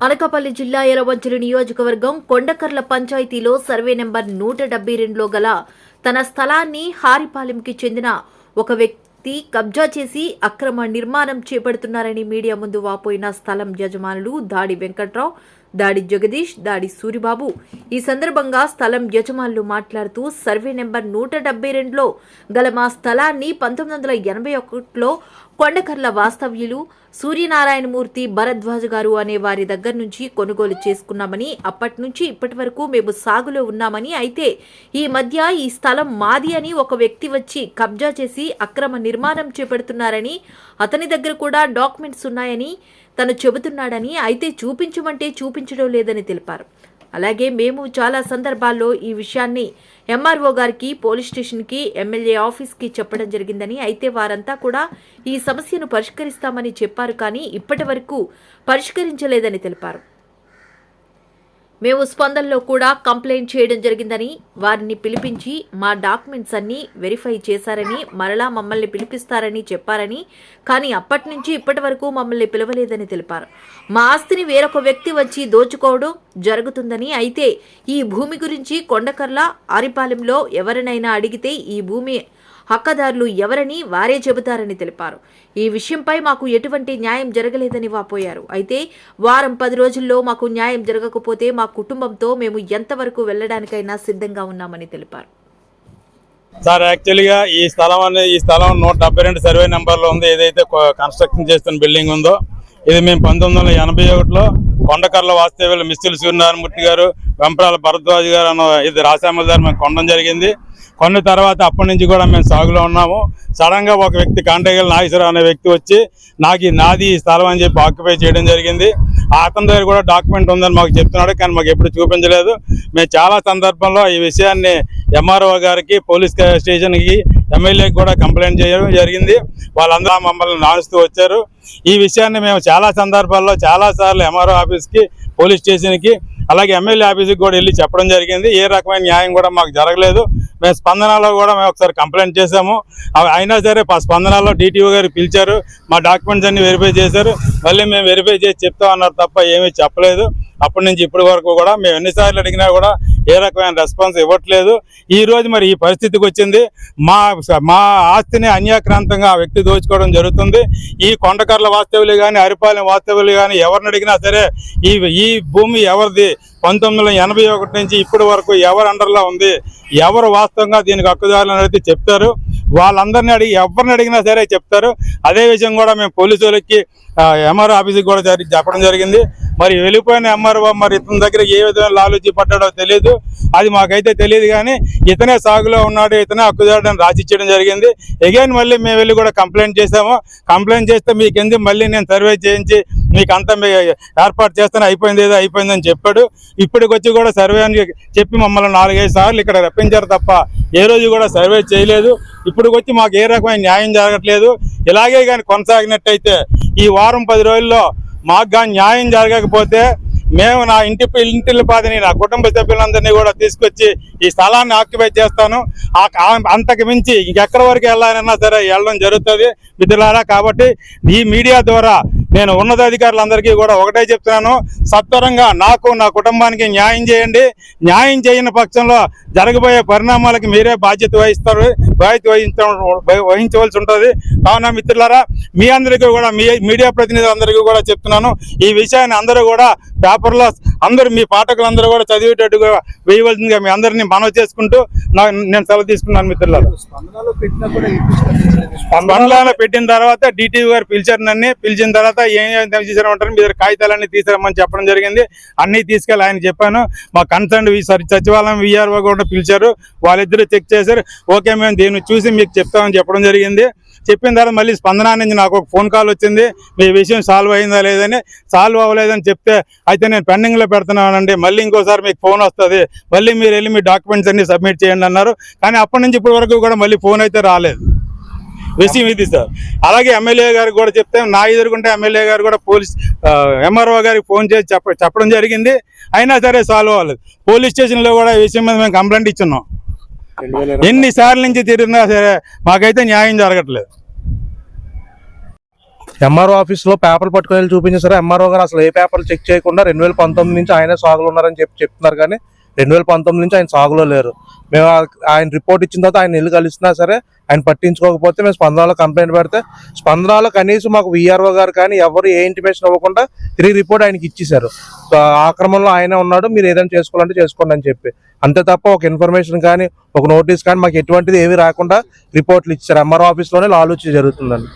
అనకాపల్లి జిల్లా ఎలవంచలి నియోజకవర్గం కొండకర్ల పంచాయతీలో సర్వే నెంబర్ నూట డెబ్బై రెండులో గల తన స్థలాన్ని హారిపాలెంకి చెందిన ఒక వ్యక్తి కబ్జా చేసి అక్రమ నిర్మాణం చేపడుతున్నారని మీడియా ముందు వాపోయిన స్థలం యజమానులు దాడి వెంకట్రావు దాడి జగదీష్ దాడి సూరిబాబు. ఈ సందర్భంగా స్థలం యజమానులు మాట్లాడుతూ సర్వే నెంబర్ నూట డెబ్బై రెండులో గల మా స్థలాన్ని పంతొమ్మిది వందల ఎనభై ఒకటిలో కొండకర్ల వాస్తవ్యులు సూర్యనారాయణమూర్తి భరద్వాజ్ గారు అనే వారి దగ్గర నుంచి కొనుగోలు చేసుకున్నామని అప్పటి నుంచి ఇప్పటి వరకు మేము సాగులో ఉన్నామని అయితే ఈ మధ్య ఈ స్థలం మాది అని ఒక వ్యక్తి వచ్చి కబ్జా చేసి అక్రమ నిర్మాణం చేపడుతున్నారని అతని దగ్గర కూడా డాక్యుమెంట్స్ ఉన్నాయని తను చెబుతున్నాడని అయితే చూపించమంటే చూపించడం లేదని తెలిపారు. అలాగే మేము చాలా సందర్భాల్లో ఈ విషయాన్ని ఎంఆర్ఓ గారికి పోలీస్ స్టేషన్కి ఎమ్మెల్యే ఆఫీస్కి చెప్పడం జరిగిందని అయితే వారంతా కూడా ఈ సమస్యను పరిష్కరిస్తామని చెప్పారు కానీ ఇప్పటి వరకు పరిష్కరించలేదని తెలిపారు. మేము స్పందనలో కూడా కంప్లైంట్ చేయడం జరిగిందని వారిని పిలిపించి మా డాక్యుమెంట్స్ అన్ని వెరిఫై చేశారని మరలా మమ్మల్ని పిలిపిస్తారని చెప్పారని కానీ అప్పటి నుంచి ఇప్పటి వరకు మమ్మల్ని పిలవలేదని తెలిపారు. మా ఆస్తిని వేరొక వ్యక్తి వచ్చి దోచుకోవడం జరుగుతుందని అయితే ఈ భూమి గురించి కొండకర్ల ఆరిపాలెంలో ఎవరినైనా అడిగితే ఈ భూమి హక్కదారులు ఎవరని వారే చెబుతారని తెలిపారు. ఈ విషయంపై మాకు ఎటువంటి న్యాయం జరగలేదని వాపోయారు. అయితే వారం పది రోజుల్లో మాకు న్యాయం జరగకపోతే మా కుటుంబంతో మేము ఎంతవరకు వెళ్ళడానికైనా సిద్ధంగా ఉన్నామని తెలిపారు. సార్ యాక్చువల్గా ఈ స్థలం అనేది ఈ స్థలం నూట డెబ్బై రెండు సర్వే నెంబర్లో ఉంది. ఏదైతే కన్స్ట్రక్షన్ చేస్తున్న బిల్డింగ్ ఉందో ఇది మేము పంతొమ్మిది వందల ఎనభై ఒకటిలో కొండకర్ల వాస్తవ్యులు మిస్టిల్ సూర్యనారాయణమూర్తి గారు వెంపరాల భరద్వాజ్ గారు అన్న ఇది రాశామల గారు మేము కొనడం జరిగింది. పన్ను తర్వాత అప్పటి నుంచి కూడా మేము సాగులో ఉన్నాము. సడన్గా ఒక వ్యక్తి కాంటేగల్ నాగేశ్వరరావు అనే వ్యక్తి వచ్చి నాకు ఈ నాది ఈ స్థలం అని చెప్పి ఆక్యుపై చేయడం జరిగింది. ఆ అతని దగ్గర కూడా డాక్యుమెంట్ ఉందని మాకు చెప్తున్నాడు కానీ మాకు ఎప్పుడు చూపించలేదు. మేము చాలా సందర్భంలో ఈ విషయాన్ని ఎంఆర్ఓ గారికి పోలీస్ స్టేషన్కి ఎమ్మెల్యేకి కూడా కంప్లైంట్ చేయడం జరిగింది. వాళ్ళందరూ మమ్మల్ని నాడుస్తూ వచ్చారు. ఈ విషయాన్ని మేము చాలా సందర్భాల్లో చాలా సార్లు ఎంఆర్ఓ ఆఫీస్కి పోలీస్ స్టేషన్కి అలాగే ఎమ్మెల్యే ఆఫీస్కి కూడా వెళ్ళి చెప్పడం జరిగింది. ఏ రకమైన న్యాయం కూడా మాకు జరగలేదు. మేము స్పందనలో కూడా మేము ఒకసారి కంప్లైంట్ చేశాము. అయినా సరే స్పందనలో డిటిఓ గారు పిలిచారు. మా డాక్యుమెంట్స్ అన్ని వెరిఫై చేశారు. మళ్ళీ మేము వెరిఫై చేసి చెప్తాం అన్నారు తప్ప ఏమీ చెప్పలేదు. అప్పటి నుంచి ఇప్పటి వరకు కూడా మేము ఎన్నిసార్లు అడిగినా కూడా ఏ రకమైన రెస్పాన్స్ ఇవ్వట్లేదు. ఈ రోజు మరి ఈ పరిస్థితికి వచ్చింది. మా మా ఆస్తిని అన్యాక్రాంతంగా ఆ వ్యక్తి దోచుకోవడం జరుగుతుంది. ఈ కొండకర్ల వాస్తవ్యులు కానీ అరిపాలెం వాస్తవ్యులు కానీ ఎవరిని అడిగినా సరే ఈ ఈ భూమి ఎవరిది? పంతొమ్మిది వందల ఎనభై ఒకటి నుంచి ఇప్పటి వరకు ఎవరు అండర్లో ఉంది? ఎవరు వాస్తవంగా దీనికి హక్కుదారులు అనేది చెప్తారు. వాళ్ళందరినీ అడిగి ఎవరిని అడిగినా సరే చెప్తారు. అదే విషయం కూడా మేము పోలీసు వాళ్ళకి ఎంఆర్ఓ ఆఫీస్కి కూడా చెప్పడం జరిగింది. మరి వెళ్ళిపోయిన ఎంఆర్ఓ మరి ఇతని దగ్గర ఏ విధమైన లాలూచి పడ్డాడో తెలియదు అది మాకైతే తెలియదు కానీ ఇతనే సాగులో ఉన్నాడు ఇతనే హక్కుదారుడని రాసిచ్చడం జరిగింది. అగైన్ మళ్ళీ మేము వెళ్ళి కూడా కంప్లైంట్ చేసాము కంప్లైంట్ చేస్తే మీకు ఎందుకు మళ్ళీ నేను సర్వే చేయించి మీకు అంతా మీ ఏర్పాటు చేస్తాను అయిపోయింది ఏదో అయిపోయిందని చెప్పాడు. ఇప్పటికి వచ్చి కూడా సర్వే అని చెప్పి మమ్మల్ని నాలుగైదు సార్లు ఇక్కడ రప్పించారు తప్ప ఏ రోజు కూడా సర్వే చేయలేదు. ఇప్పటికి వచ్చి మాకు ఏ రకమైన న్యాయం జరగట్లేదు. ఇలాగే కానీ కొనసాగినట్టయితే ఈ వారం పది రోజుల్లో మాకు కానీ న్యాయం జరగకపోతే మేము నా ఇంటి ఇంటిల పాదని నా కుటుంబ సభ్యులందరినీ కూడా తీసుకొచ్చి ఈ స్థలాన్ని ఆక్యుపై చేస్తాను. ఆ- అంతకు మించి ఇంకెక్కడి వరకు వెళ్ళాలన్నా సరే వెళ్ళడం జరుగుతుంది మిత్రులారా. కాబట్టి ఈ మీడియా ద్వారా నేను ఉన్నతాధికారులందరికీ కూడా ఒకటే చెప్తున్నాను. సత్వరంగా నాకు నా కుటుంబానికి న్యాయం చేయండి. న్యాయం చేయని పక్షంలో జరగబోయే పరిణామాలకి మీరే బాధ్యత వహిస్తారు. బాధ్యత వహించ వహించవలసి ఉంటుంది. కావున మిత్రులారా మీ అందరికీ కూడా మీ మీడియా ప్రతినిధులందరికీ కూడా చెప్తున్నాను ఈ విషయాన్ని అందరూ కూడా పేపర్లో అందరూ మీ పాఠకులందరూ కూడా చదివేటట్టుగా వేయవలసిందిగా మీ అందరినీ మనవి చేసుకుంటూ నేను సెలవు తీసుకున్నాను మిత్రులారా. స్పందనలో పెట్టిన తర్వాత డిటివి గారు పిలిచారు నన్ను పిలిచిన తర్వాత ఏం ఏం చేశారంటారు మీ దగ్గర కాగితాలన్నీ తీసుకురమ్మని చెప్పడం జరిగింది. అన్ని తీసుకెళ్ళి ఆయన చెప్పాను. మా కన్సర్న్ సచివాలయం విఆర్ఓ కూడా పిలిచారు. వాళ్ళిద్దరూ చెక్ చేశారు. ఓకే మేము దీన్ని చూసి మీకు చెప్తామని చెప్పడం జరిగింది. చెప్పిన తర్వాత మళ్ళీ స్పందన నుంచి నాకు ఒక ఫోన్ కాల్ వచ్చింది. మీ విషయం సాల్వ్ అయిందా లేదని. సాల్వ్ అవ్వలేదని చెప్తే అయితే నేను పెండింగ్లో పెడుతున్నానండి. మళ్ళీ ఇంకోసారి మీకు ఫోన్ వస్తుంది. మళ్ళీ మీరు వెళ్ళి మీ డాక్యుమెంట్స్ అన్ని సబ్మిట్ చేయండి అన్నారు. కానీ అప్పటి నుంచి ఇప్పటి వరకు కూడా మళ్ళీ ఫోన్ అయితే రాలేదు. విషయం ఇది సార్. అలాగే ఎమ్మెల్యే గారికి కూడా చెప్తే నా ఎదురుకుంటే ఎమ్మెల్యే గారు కూడా పోలీస్ ఎంఆర్ఓ గారికి ఫోన్ చేసి చెప్ప చెప్పడం జరిగింది. అయినా సరే సాల్వ్ అవ్వలేదు. పోలీస్ స్టేషన్లో కూడా ఈ విషయం మీద మేము కంప్లైంట్ ఇచ్చున్నాం. ఎన్నిసార్లు నుంచి తిరిగినా సరే మాకైతే న్యాయం జరగట్లేదు. ఎంఆర్ఓ ఆఫీస్లో పేపర్లు పట్టుకొని వెళ్ళి చూపించారు ఎంఆర్ఓ గారు అసలు ఏ పేపర్లు చెక్ చేయకుండా రెండు వేల పంతొమ్మిది నుంచి ఆయనే సాగులో ఉన్నారని చెప్పి చెప్తున్నారు కానీ రెండు వేల పంతొమ్మిది నుంచి ఆయన సాగులో లేరు. మేము ఆ- ఆయన రిపోర్ట్ ఇచ్చిన తర్వాత ఆయన ఇల్లు కలిసినా సరే ఆయన పట్టించుకోకపోతే మేము స్పందనలో కంప్లైంట్ పెడితే స్పందనలో కనీసం మాకు విఆర్ఓ గారు కానీ ఎవరు ఏ ఇంటిమేషన్ ఇవ్వకుండా తిరిగి రిపోర్ట్ ఆయనకి ఇచ్చేశారు. ఆక్రమణలో ఆయనే ఉన్నాడు మీరు ఏదైనా చేసుకోవాలంటే చేసుకోండి అని చెప్పి. అంతే తప్ప ఒక ఇన్ఫర్మేషన్ కానీ ఒక నోటీస్ కానీ మాకు ఎటువంటిది ఏమీ రాకుండా రిపోర్ట్లు ఇచ్చారు. ఎంఆర్ఓ ఆఫీస్లోనే లాలూచి జరుగుతుందండి.